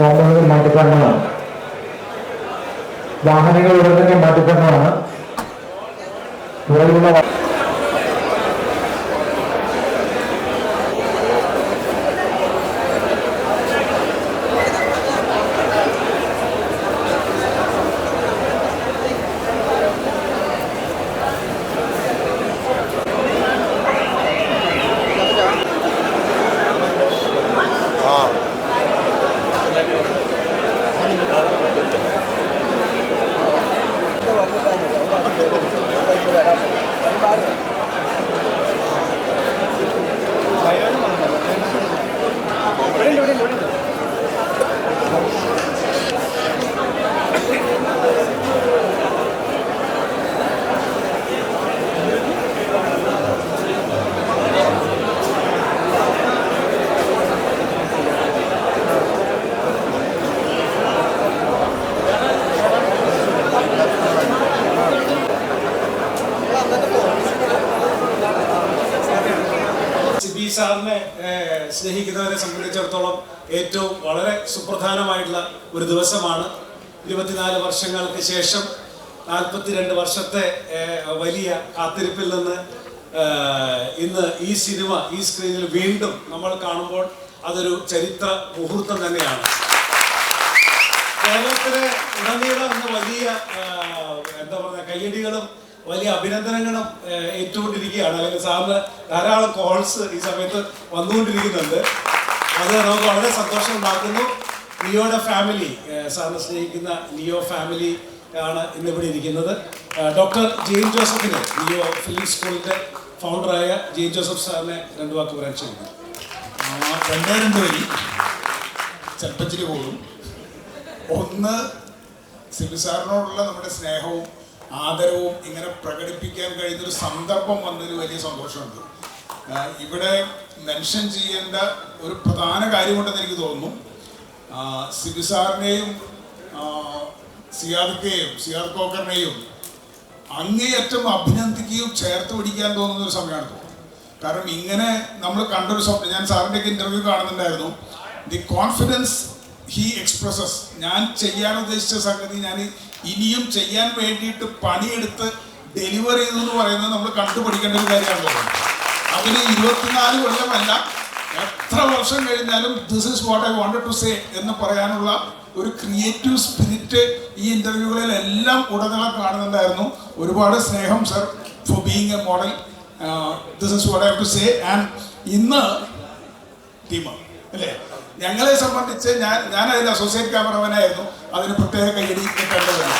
കോമ്പൗണ്ടിൽ മാറ്റിത്തരണമാണ് വാഹനങ്ങൾ ഉടനെ മാറ്റിത്തരണമാണ് പുറകിലുള്ള വാ- സിബി സാറിനെ സ്നേഹിക്കുന്നവരെ സംബന്ധിച്ചിടത്തോളം ഏറ്റവും വളരെ സുപ്രധാനമായിട്ടുള്ള ഒരു ദിവസമാണ്. ഇരുപത്തിനാല് വർഷങ്ങൾക്ക് ശേഷം നാൽപ്പത്തിരണ്ട് വർഷത്തെ വലിയ കാത്തിരിപ്പിൽ നിന്ന് ഇന്ന് ഈ സിനിമ ഈ സ്ക്രീനിൽ വീണ്ടും നമ്മൾ കാണുമ്പോൾ അതൊരു ചരിത്ര മുഹൂർത്തം തന്നെയാണ്. കേരളത്തിലെ ഉടനീളം വലിയ എന്താ പറയുക കയ്യടികളും വലിയ അഭിനന്ദനങ്ങളും ഏറ്റുകൊണ്ടിരിക്കുകയാണ്. അല്ലെങ്കിൽ സാറിന് ധാരാളം കോൾസ് ഈ സമയത്ത് വന്നുകൊണ്ടിരിക്കുന്നുണ്ട്. അത് നമുക്ക് വളരെ സന്തോഷം ഉണ്ടാക്കുന്നു ലിയോയുടെ ഫാമിലി സാറിനെ സ്നേഹിക്കുന്ന ലിയോ ഫാമിലി ആണ് ഇന്നിവിടെ ഇരിക്കുന്നത്. ഡോക്ടർ ജെയിൻ ജോസഫിന് ലിയോ ഫിലിം സ്കൂളിന്റെ ഫൗണ്ടറായ ജെയിൻ ജോസഫ് സാറിനെ രണ്ടു വാക്ക് പറയാൻ ചെയ്യുന്നു രണ്ടേ രണ്ട് വരി ചെൽപ്പച്ചിരി കൂടും ഒന്ന് സിബി സാറിനോടുള്ള നമ്മുടെ സ്നേഹവും ആദരവും ഇങ്ങനെ പ്രകടിപ്പിക്കാൻ കഴിയുന്നൊരു സന്ദർഭം വന്നതിൽ വലിയ സന്തോഷമുണ്ട്. ഇവിടെ മെൻഷൻ ചെയ്യേണ്ട ഒരു പ്രധാന കാര്യമുണ്ടെന്ന് എനിക്ക് തോന്നുന്നു. സിബിസാറിനെയും സിയാദിക്കെയും സിയാദ് കോക്കറിനെയും അങ്ങേയറ്റം അഭിനന്ദിക്കുകയും ചേർത്ത് പിടിക്കാൻ തോന്നുന്ന ഒരു സമയമാണ് കാരണം ഇങ്ങനെ നമ്മൾ കണ്ടൊരു സ്വപ്നം ഞാൻ സാറിന്റെ ഇന്റർവ്യൂ കാണുന്നുണ്ടായിരുന്നു. ദി കോൺഫിഡൻസ് ഹി എക്സ്പ്രസസ് ഞാൻ ചെയ്യാൻ ഉദ്ദേശിച്ച സംഗതി ഞാൻ ഇനിയും ചെയ്യാൻ വേണ്ടിയിട്ട് പണിയെടുത്ത് ഡെലിവറി ചെയ്തു എന്ന് പറയുന്നത് നമ്മൾ കണ്ടുപിടിക്കേണ്ട ഒരു കാര്യമാണല്ലോ. അതിന് ഇരുപത്തിനാല് കൊല്ലമല്ല എത്ര വർഷം കഴിഞ്ഞാലും this is what I wanted to say എന്ന് പറയാനുള്ള ഒരു ക്രിയേറ്റീവ് സ്പിരിറ്റ് ഈ ഇന്റർവ്യൂകളിൽ എല്ലാം ഉടനീളം കാണുന്നുണ്ടായിരുന്നു. ഒരുപാട് സ്നേഹം sir for being a model this is what I to say and ഇന്ന് ടീം അല്ലേ? ഞങ്ങളെ സംബന്ധിച്ച് ഞാൻ ഞാൻ അതിൽ അസോസിയേറ്റ് ക്യാമറമാനായിരുന്നു അതിന് പ്രത്യേക കൈയടി കിട്ടേണ്ടതാണ്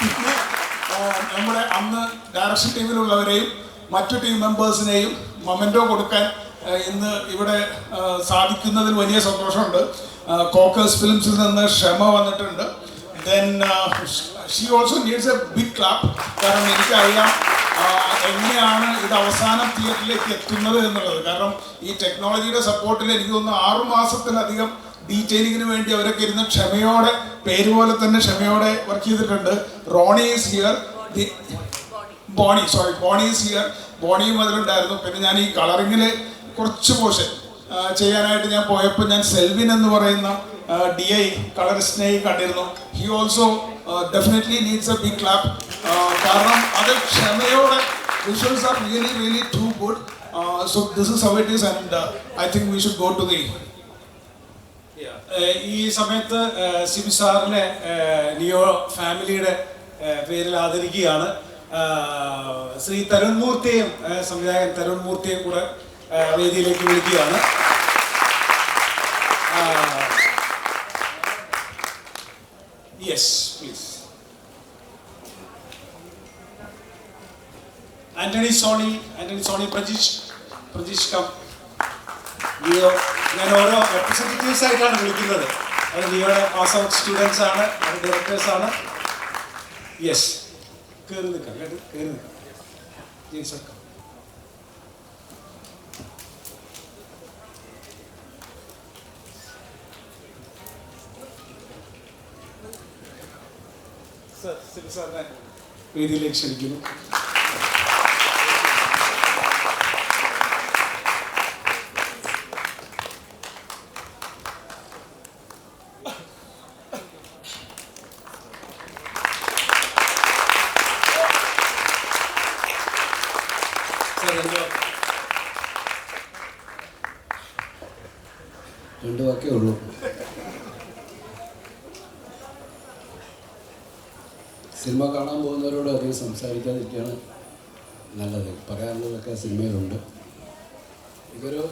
പിന്നെ നമ്മുടെ അന്ന് ഡയറക്ഷൻ ടീമിലുള്ളവരെയും മറ്റു ടീം മെമ്പേഴ്സിനെയും മൊമെന്റോ കൊടുക്കാൻ ഇന്ന് ഇവിടെ സാധിക്കുന്നതിൽ വലിയ സന്തോഷമുണ്ട്. കോക്കേഴ്സ് ഫിലിംസിൽ നിന്ന് ക്ഷമ വന്നിട്ടുണ്ട്. Then she also needs a big clap കാരണം എനിക്കറിയാം എങ്ങനെയാണ് ഇത് അവസാനം തിയേറ്ററിലേക്ക് എത്തുന്നത് എന്നുള്ളത്. കാരണം ഈ ടെക്നോളജിയുടെ സപ്പോർട്ടിൽ എനിക്ക് തോന്നുന്നു ആറു മാസത്തിലധികം ഡീറ്റെയിലിങ്ങിന് വേണ്ടി അവരൊക്കെ ഇരുന്ന് ക്ഷമയോടെ പേര് പോലെ തന്നെ ക്ഷമയോടെ വർക്ക് ചെയ്തിട്ടുണ്ട്. Roni is here Boni sorry Boni is here ബോണിയും അതിലുണ്ടായിരുന്നു. പിന്നെ ഞാൻ ഈ കളറിങ്ങിൽ കുറച്ച് പോഷൻ ചെയ്യാനായിട്ട് ഞാൻ പോയപ്പോൾ ഞാൻ സെൽവിൻ എന്ന് പറയുന്ന ഡി ഐ കളറിസ്റ്റിനെയും കണ്ടിരുന്നു. He also definitely needs a big clap കാരണം അത് ക്ഷമയോടെ visuals are really really too good so this is our it is and I think we should go to the ഈ സമയത്ത് ഏഹ് സിബി സാറിനെ നിയോ ലിയോ ഫാമിലിയുടെ പേരിൽ ആദരിക്കുകയാണ്. ശ്രീ തരുൺ മൂർത്തിയും സംവിധായകൻ തരുൺ മൂർത്തിയും കൂടെ വേദിയിലേക്ക് വിളിക്കുകയാണ്. Yes please Antony Sony Antony Sony Prajeesh Prajeesh come Leo ഞാൻ ഓരോ റെപ്രസെന്റേറ്റീവ്സ് ആയിട്ടാണ് വിളിക്കുന്നത്. അത് ലിയോയുടെ പാസ് ഔട്ട് സ്റ്റുഡൻസ് ആണ് അത് ഡയറക്ടേഴ്സ് ആണ്. യെസ് കയറി നിൽക്കാം കേട്ട് കയറി നിൽക്കാം. സിബി സാറിനെ വേദിയിലേക്ക് ക്ഷണിക്കുന്നു സാർ രണ്ട് വാക്കേ ഉള്ളൂ. സിനിമ കാണാൻ പോകുന്നവരോട് അധികം സംസാരിക്കാതിരിക്കുകയാണ് നല്ലത്. പറയാനുള്ളതൊക്കെ സിനിമയിലുണ്ട്. ഇതൊരു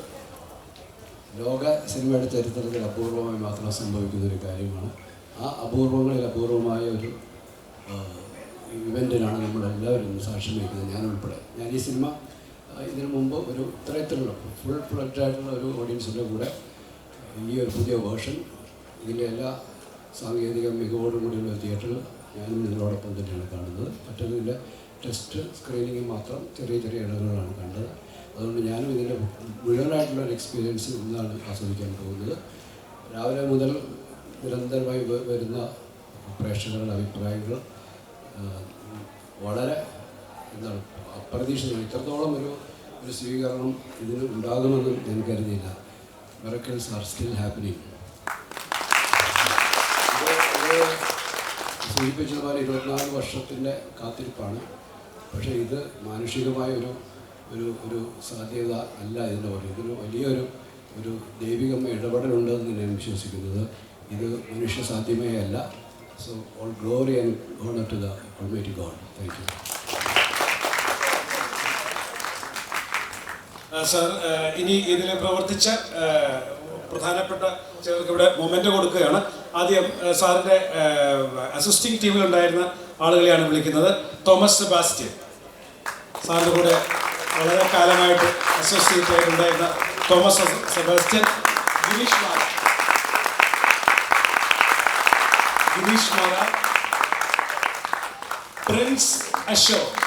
ലോക സിനിമയുടെ ചരിത്രത്തിൽ അപൂർവമായി മാത്രം സംഭവിക്കുന്ന ഒരു കാര്യമാണ്. ആ അപൂർവങ്ങളിൽ അപൂർവമായ ഒരു ഇവന്റിനാണ് നമ്മളെല്ലാവരും സാക്ഷ്യം വഹിക്കുന്നത്. ഞാൻ ഉൾപ്പെടെ. ഞാൻ ഈ സിനിമ ഇതിനു മുമ്പ് ഒരു ഇത്തരത്തിലുള്ള ഫുൾ ഫ്ലഡ് ആയിട്ടുള്ള ഒരു ഓഡിയൻസിന്റെ കൂടെ ഈ ഒരു പുതിയ വേർഷൻ ഇതിന്റെ എല്ലാ സാങ്കേതിക മികവോടും കൂടിയുള്ള തിയേറ്ററിൽ ഞാനും നിങ്ങളോടൊപ്പം തന്നെയാണ് കാണുന്നത്. മറ്റൊന്നിന്റെ ടെസ്റ്റ് സ്ക്രീനിങ് മാത്രം ചെറിയ ചെറിയ ഇടങ്ങളാണ് കണ്ടത്. അതുകൊണ്ട് ഞാനും ഇതിന്റെ മുഴുവനായിട്ടുള്ള ഒരു എക്സ്പീരിയൻസ് ഇന്നാണ് ആസ്വദിക്കാൻ പോകുന്നത്. രാവിലെ മുതൽ നിരന്തരമായി വരുന്ന പ്രേക്ഷകരുടെ അഭിപ്രായങ്ങൾ വളരെ എന്താണ് അപ്രതീക്ഷിതമാണ്. ഇത്രത്തോളം ഒരു ഒരു സ്വീകരണം ഇതിന് ഉണ്ടാകുമെന്ന് ഞാൻ കരുതിയില്ല. മിറക്കിൾസ് ആർ സ്റ്റിൽ ഹാപ്പനിങ് സൂചിപ്പിച്ചതുപോലെ ഇരുപത്തിനാല് വർഷത്തിന്റെ കാത്തിരിപ്പാണ്. പക്ഷേ ഇത് മാനുഷികമായ ഒരു ഒരു ഒരു സാധ്യത അല്ല ഇതിന്റെ പോലെ ഇതൊരു വലിയൊരു ഒരു ദൈവികമായ ഇടപെടലുണ്ടെന്ന് ഞാൻ വിശ്വസിക്കുന്നത്. ഇത് മനുഷ്യ സാധ്യമേ അല്ല. So all glory and honour to the almighty God thank you sir ഇനി ഇതിൽ പ്രവർത്തിച്ച പ്രധാനപ്പെട്ട ചിലർക്ക് ഇവിടെ മൊമെന്റ് കൊടുക്കുകയാണ്. ആദ്യം സാറിന്റെ അസിസ്റ്റിംഗ് ടീമിൽ ടീമിലുണ്ടായിരുന്ന ആളുകളെയാണ് വിളിക്കുന്നത്. തോമസ് സെബാസ്റ്റ്യൻ. സാറിന്റെ കൂടെ വളരെ കാലമായിട്ട് അസോസിയേറ്റ് ആയിട്ടുണ്ടായിരുന്ന തോമസ് സെബാസ്റ്റ്യൻ. ഗിരീഷ് മാറ ഗിരീഷ് മാറ പ്രിൻസ് അശോക്.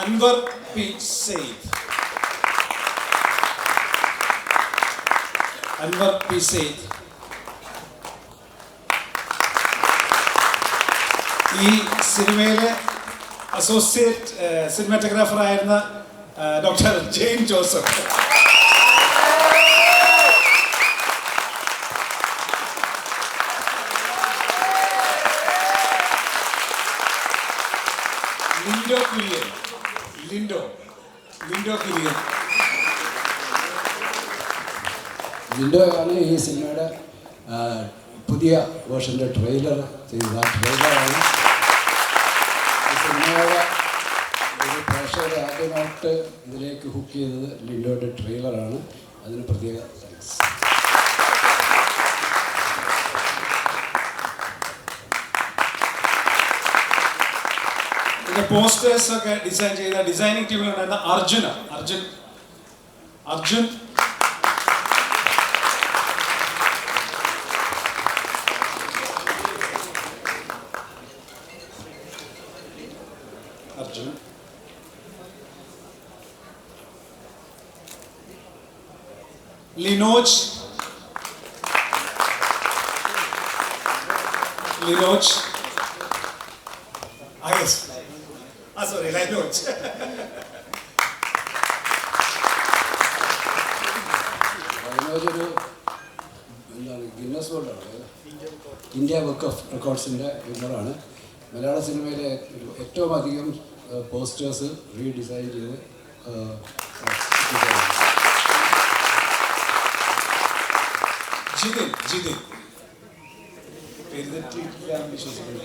അൻവർ പി സെയ്ദ്. അൻവർ പി സെയ്ദ്. ഈ സിനിമയിലെ അസോസിയേറ്റ് സിനിമാറ്റോഗ്രാഫർ ആയിരുന്ന ഡോക്ടർ ജെയിൻ ജോസഫ്. ആണ് ഈ സിനിമയുടെ പുതിയ വേർഷന്റെ ട്രെയിലർ ചെയ്ത ട്രെയിലറാണ് ഈ സിനിമയുടെ ഒരു പ്രേക്ഷകരെ ആദ്യമായിട്ട് ഇതിലേക്ക് ഹുക്ക് ചെയ്തത് ലിൻഡോയുടെ ട്രെയിലറാണ്. അതിന് പ്രത്യേക താങ്ക്സ് ഇതിന്റെ പോസ്റ്റേഴ്സ് ഒക്കെ ഡിസൈൻ ചെയ്ത ഡിസൈനിങ് ടീമിലുണ്ടായിരുന്ന Arjuna Arjun Arjun Arjun Linoj Linoj Ah, yes. de la noche. അതിനൊരു എന്താണ് ഗിന്നസ് വേൾഡാണ് ഇന്ത്യ ബുക്ക് ഓഫ് റെക്കോർഡ്സിന്റെ വിന്നറാണ് മലയാള സിനിമയിലെ ഏറ്റവും അധികം പോസ്റ്റേഴ്സ് റീഡിസൈൻ ചെയ്ത്. ജിതിൻ ജിതിൻ പേര് വിശ്വസിക്കുന്നു